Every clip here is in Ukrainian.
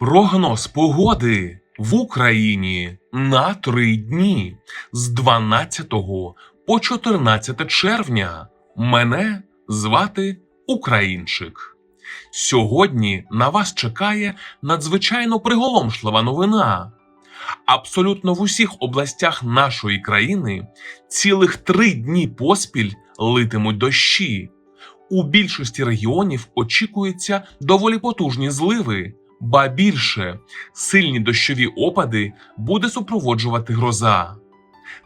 Прогноз погоди в Україні на три дні з 12 по 14 червня. Мене звати Українчик. Сьогодні на вас чекає надзвичайно приголомшлива новина. Абсолютно в усіх областях нашої країни цілих три дні поспіль литимуть дощі. У більшості регіонів очікуються доволі потужні зливи, ба більше сильні дощові опади буде супроводжувати гроза.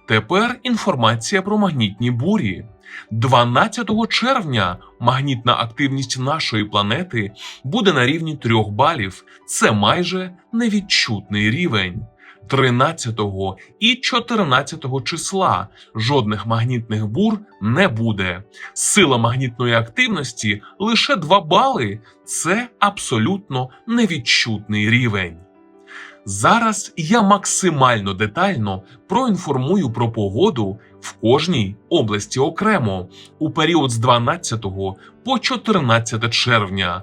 Тепер інформація про магнітні бурі. 12 червня магнітна активність нашої планети буде на рівні 3 балів. Це майже невідчутний рівень. 13 і 14 числа жодних магнітних бур не буде. Сила магнітної активності лише 2 бали. Це абсолютно невідчутний рівень. Зараз я максимально детально проінформую про погоду в кожній області окремо у період з 12 по 14 червня.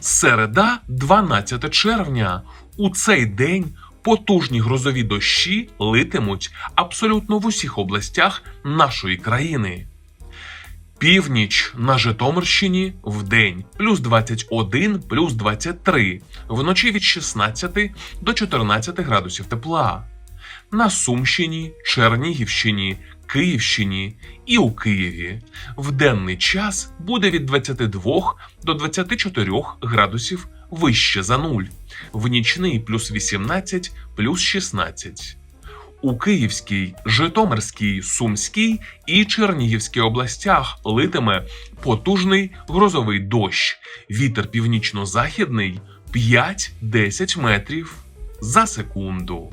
Середа, 12 червня. У цей день потужні грозові дощі литимуть абсолютно в усіх областях нашої країни. Північ на Житомирщині в день плюс 21, плюс 23, вночі від 16 до 14 градусів тепла. На Сумщині, Чернігівщині, Київщині і у Києві в денний час буде від 22 до 24 градусів вище за нуль, в нічний плюс 18, плюс 16. У Київській, Житомирській, Сумській і Чернігівській областях литиме потужний грозовий дощ. Вітер північно-західний 5-10 метрів за секунду.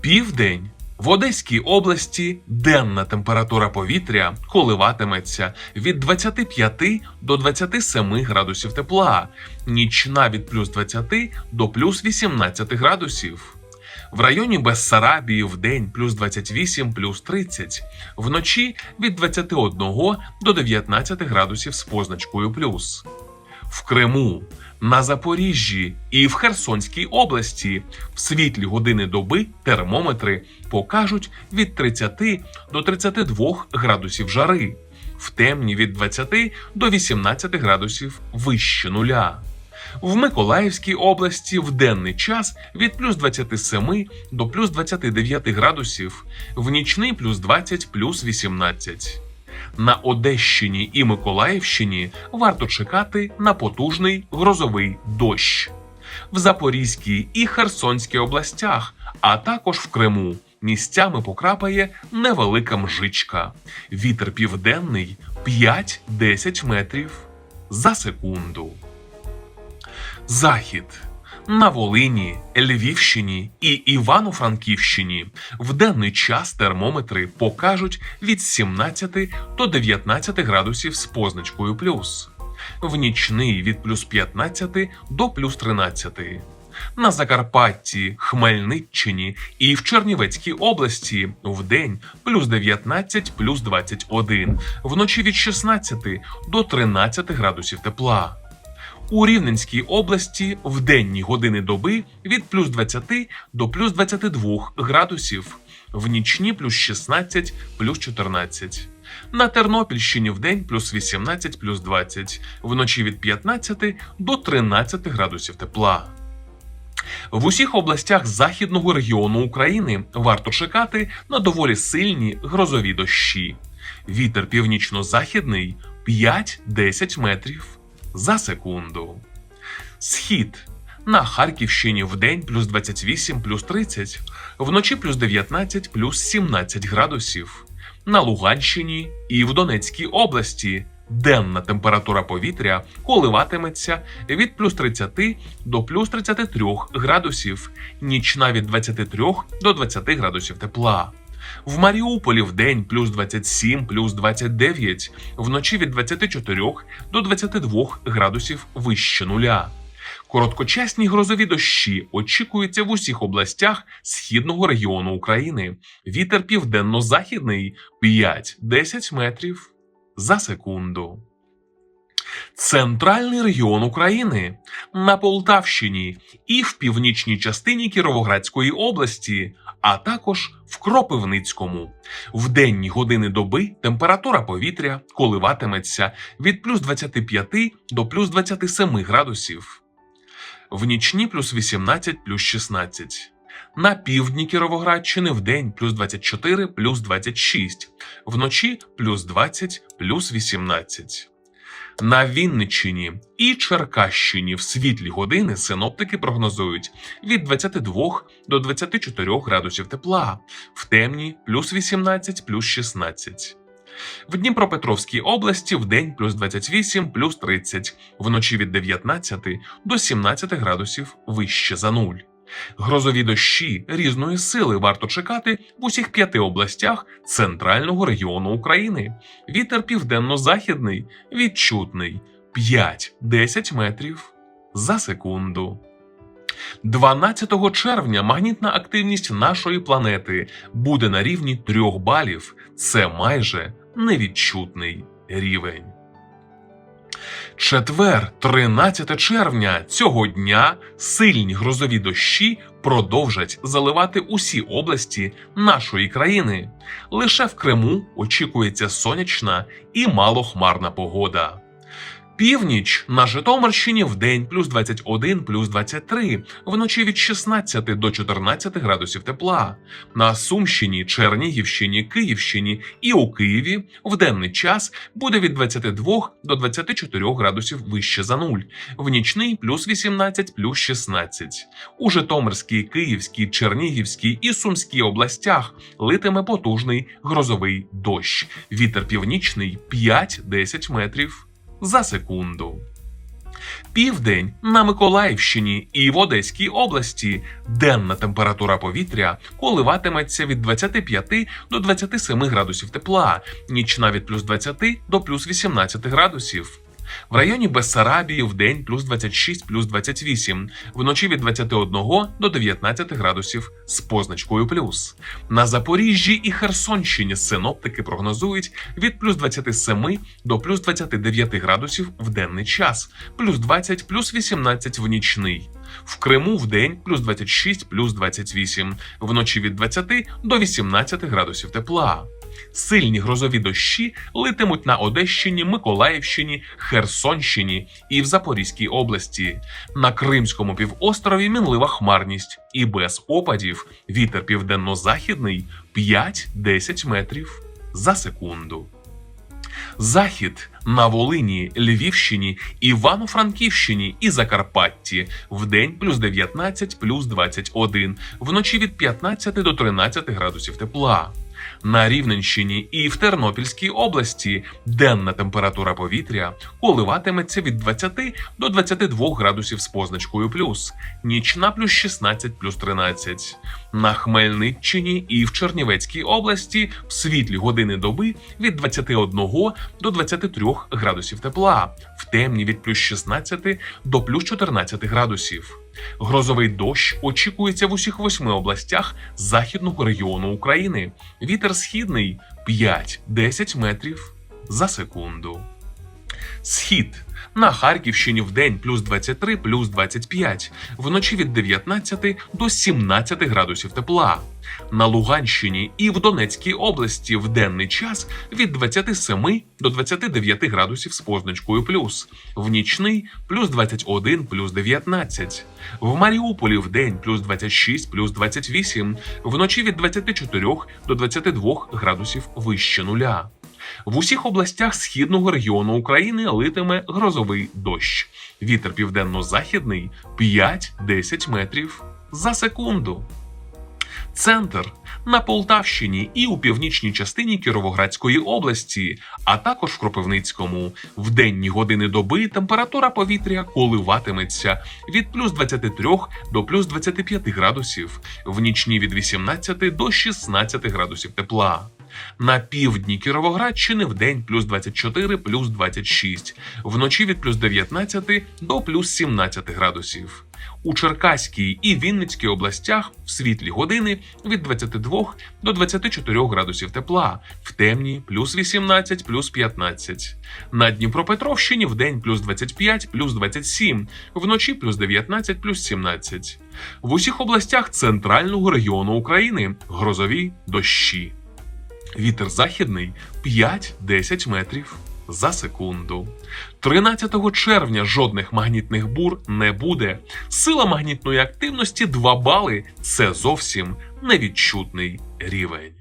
Південь в Одеській області денна температура повітря коливатиметься від 25 до 27 градусів тепла, нічна від плюс 20 до плюс 18 градусів. В районі Бессарабії в день плюс 28, плюс 30, вночі від 21 до 19 градусів з позначкою плюс. В Криму, на Запоріжжі і в Херсонській області в світлі години доби термометри покажуть від 30 до 32 градусів жари, в темні від 20 до 18 градусів вище нуля. В Миколаївській області в денний час від плюс 27 до плюс 29 градусів, в нічний плюс 20 плюс 18. На Одещині і Миколаївщині варто чекати на потужний грозовий дощ. В Запорізькій і Херсонській областях, а також в Криму місцями покрапає невелика мжичка. Вітер південний 5-10 метрів за секунду. Захід на Волині, Львівщині і Івано-Франківщині в денний час термометри покажуть від 17 до 19 градусів з позначкою плюс, в нічний від плюс 15 до плюс 13. На Закарпатті, Хмельниччині і в Чернівецькій області в день плюс 19, плюс 21, вночі від 16 до 13 градусів тепла. У Рівненській області в денні години доби від плюс 20 до плюс 22 градусів, в нічні плюс 16, плюс 14. На Тернопільщині в день плюс 18, плюс 20, вночі від 15 до 13 градусів тепла. В усіх областях західного регіону України варто чекати на доволі сильні грозові дощі. Вітер північно-західний 5-10 метрів за секунду. Схід на Харківщині в день плюс 28 плюс 30, вночі плюс 19 плюс 17 градусів. На Луганщині і в Донецькій області денна температура повітря коливатиметься від плюс 30 до плюс 33 градусів, нічна від 23 до 20 градусів тепла. В Маріуполі в день плюс 27, плюс 29, вночі від 24 до 22 градусів вище нуля. Короткочасні грозові дощі очікуються в усіх областях східного регіону України. Вітер південно-західний 5-10 метрів за секунду. Центральний регіон України на Полтавщині і в північній частині Кіровоградської області, а також в Кропивницькому. В денні години доби температура повітря коливатиметься від плюс 25 до плюс 27 градусів. В нічні плюс 18 плюс 16. На півдні Кіровоградщини в день плюс 24 плюс 26, вночі плюс 20 плюс 18. На Вінниччині і Черкащині в світлі години синоптики прогнозують від 22 до 24 градусів тепла, в темні плюс 18 плюс 16. В Дніпропетровській області в день плюс 28 плюс 30, вночі від 19 до 17 градусів вище за нуль. Грозові дощі різної сили варто чекати в усіх п'яти областях центрального регіону України. Вітер південно-західний відчутний 5-10 метрів за секунду. 12 червня магнітна активність нашої планети буде на рівні 3 балів. Це майже невідчутний рівень. Четвер, 13 червня цього дня сильні грозові дощі продовжать заливати усі області нашої країни. Лише в Криму очікується сонячна і малохмарна погода. Північ на Житомирщині в день плюс 21, плюс 23, вночі від 16 до 14 градусів тепла. На Сумщині, Чернігівщині, Київщині і у Києві в денний час буде від 22 до 24 градусів вище за нуль, в нічний плюс 18, плюс 16. У Житомирській, Київській, Чернігівській і Сумській областях литиме потужний грозовий дощ. Вітер північний 5-10 метрів за секунду. Південь на Миколаївщині і в Одеській області денна температура повітря коливатиметься від 25 до 27 градусів тепла, нічна від плюс 20 до плюс 18 градусів. В районі Бессарабії в день плюс 26 плюс 28, вночі від 21 до 19 градусів з позначкою плюс. На Запоріжжі і Херсонщині синоптики прогнозують від плюс 27 до плюс 29 градусів в денний час, плюс 20 плюс 18 в нічний. В Криму в день плюс 26 плюс 28, вночі від 20 до 18 градусів тепла. Сильні грозові дощі литимуть на Одещині, Миколаївщині, Херсонщині і в Запорізькій області. На Кримському півострові мінлива хмарність і без опадів вітер південно-західний 5-10 метрів за секунду. Захід на Волині, Львівщині, Івано-Франківщині і Закарпатті в день плюс 19, плюс 21, вночі від 15 до 13 градусів тепла. На Рівненщині і в Тернопільській області денна температура повітря коливатиметься від 20 до 22 градусів з позначкою плюс, нічна плюс 16 плюс 13. На Хмельниччині і в Чернівецькій області в світлі години доби від 21 до 23 градусів тепла, в темні від плюс 16 до плюс 14 градусів. Грозовий дощ очікується в усіх восьми областях західного регіону України. Вітер східний 5-10 метрів за секунду. Схід на Харківщині в день плюс 23, плюс 25, вночі від 19 до 17 градусів тепла. На Луганщині і в Донецькій області в денний час від 27 до 29 градусів з позначкою плюс, в нічний плюс 21, плюс 19. В Маріуполі в день плюс 26, плюс 28, вночі від 24 до 22 градусів вище нуля. В усіх областях східного регіону України литиме грозовий дощ. Вітер південно-західний 5-10 метрів за секунду. Центр на Полтавщині і у північній частині Кіровоградської області, а також в Кропивницькому. В денні години доби температура повітря коливатиметься від плюс 23 до плюс 25 градусів, в нічні від 18 до 16 градусів тепла. На півдні Кіровоградщини в день плюс 24, плюс 26, вночі від плюс 19 до плюс 17 градусів. У Черкаській і Вінницькій областях в світлі години від 22 до 24 градусів тепла, в темні плюс 18, плюс 15. На Дніпропетровщині в день плюс 25, плюс 27, вночі плюс 19, плюс 17. В усіх областях центрального регіону України грозові дощі. Вітер західний 5-10 метрів за секунду. 13 червня жодних магнітних бур не буде. Сила магнітної активності 2 бали це зовсім невідчутний рівень.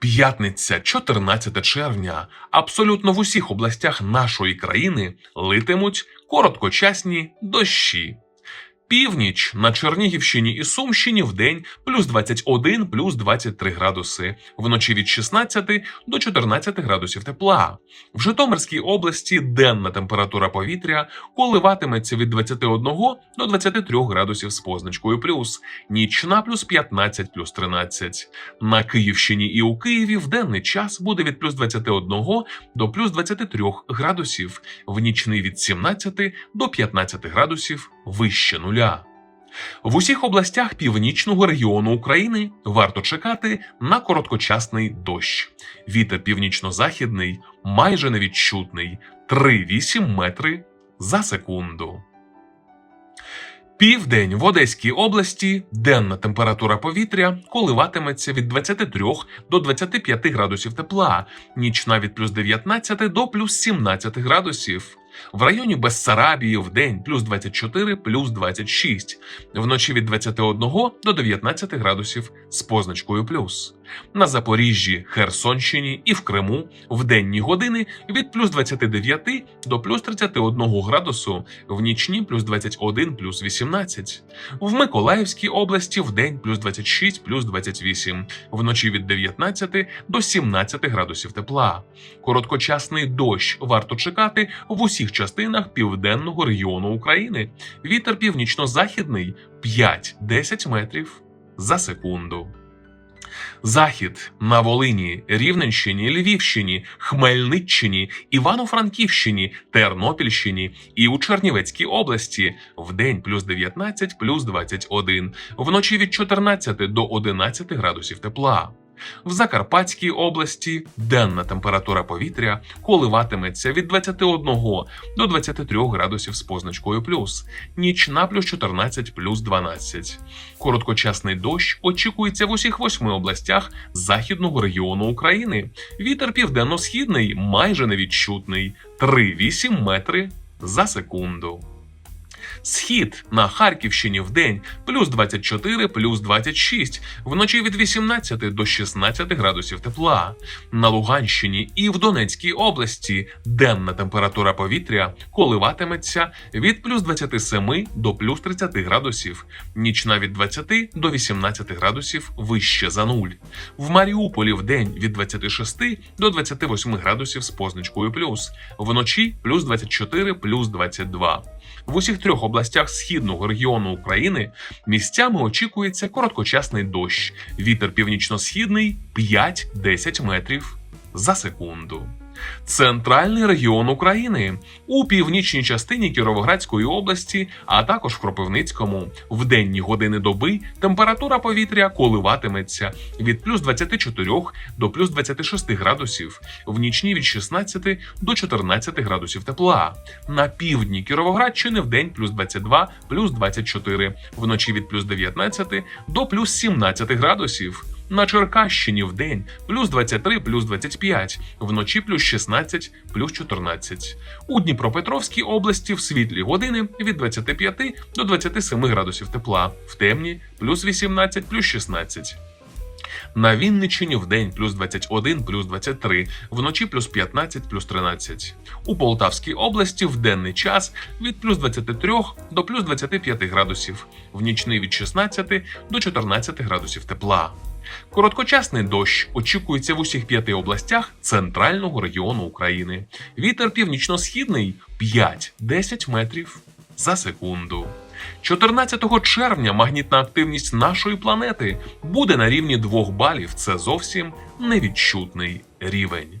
П'ятниця, 14 червня. Абсолютно в усіх областях нашої країни литимуть короткочасні дощі. Північ на Чернігівщині і Сумщині в день плюс 21, плюс 23 градуси, вночі від 16 до 14 градусів тепла. В Житомирській області денна температура повітря коливатиметься від 21 до 23 градусів з позначкою плюс, нічна плюс 15, плюс 13. На Київщині і у Києві в денний час буде від плюс 21 до плюс 23 градусів, в нічний від 17 до 15 градусів вище нуля. В усіх областях північного регіону України варто чекати на короткочасний дощ. Вітер північно-західний майже невідчутний 3,8 метри за секунду. Південь в Одеській області денна температура повітря коливатиметься від 23 до 25 градусів тепла, нічна від плюс 19 до плюс 17 градусів. В районі Бессарабії в день плюс 24, плюс 26, вночі від 21 до 19 градусів з позначкою плюс. На Запоріжжі, Херсонщині і в Криму в денні години від плюс 29 до плюс 31 градусу, в нічні плюс 21, плюс 18. В Миколаївській області в день плюс 26, плюс 28, вночі від 19 до 17 градусів тепла. Короткочасний дощ варто чекати в усіх частинах південного регіону України. Вітер північно-західний 5-10 метрів за секунду. Захід на Волині, Рівненщині, Львівщині, Хмельниччині, Івано-Франківщині, Тернопільщині і у Чернівецькій області в день плюс 19, плюс 21, вночі від 14 до 11 градусів тепла. В Закарпатській області денна температура повітря коливатиметься від 21 до 23 градусів з позначкою плюс, нічна плюс 14 плюс 12. Короткочасний дощ очікується в усіх восьми областях західного регіону України. Вітер південно-східний майже невідчутний 3,8 метри за секунду. Схід на Харківщині в день плюс 24, плюс 26, вночі від 18 до 16 градусів тепла. На Луганщині і в Донецькій області денна температура повітря коливатиметься від плюс 27 до плюс 30 градусів, нічна від 20 до 18 градусів вище за нуль. В Маріуполі в день від 26 до 28 градусів з позначкою плюс, вночі плюс 24, плюс 22. В усіх трьох областях східного регіону України місцями очікується короткочасний дощ. Вітер північно-східний 5-10 метрів за секунду. Центральний регіон України у північній частині Кіровоградської області, а також в Кропивницькому. В денні години доби температура повітря коливатиметься від плюс 24 до плюс 26 градусів, в нічні від 16 до 14 градусів тепла. На півдні Кіровоградщини в день плюс 22, плюс 24, вночі від плюс 19 до плюс 17 градусів. На Черкащині в день плюс 23, плюс 25, вночі плюс 16, плюс 14. У Дніпропетровській області в світлі години від 25 до 27 градусів тепла, в темні плюс 18, плюс 16. На Вінниччині в день плюс 21, плюс 23, вночі плюс 15, плюс 13. У Полтавській області в денний час від плюс 23 до плюс 25 градусів, в нічний від 16 до 14 градусів тепла. Короткочасний дощ очікується в усіх п'яти областях центрального регіону України. Вітер північно-східний 5-10 метрів за секунду. 14 червня магнітна активність нашої планети буде на рівні 2 балів. Це зовсім невідчутний рівень.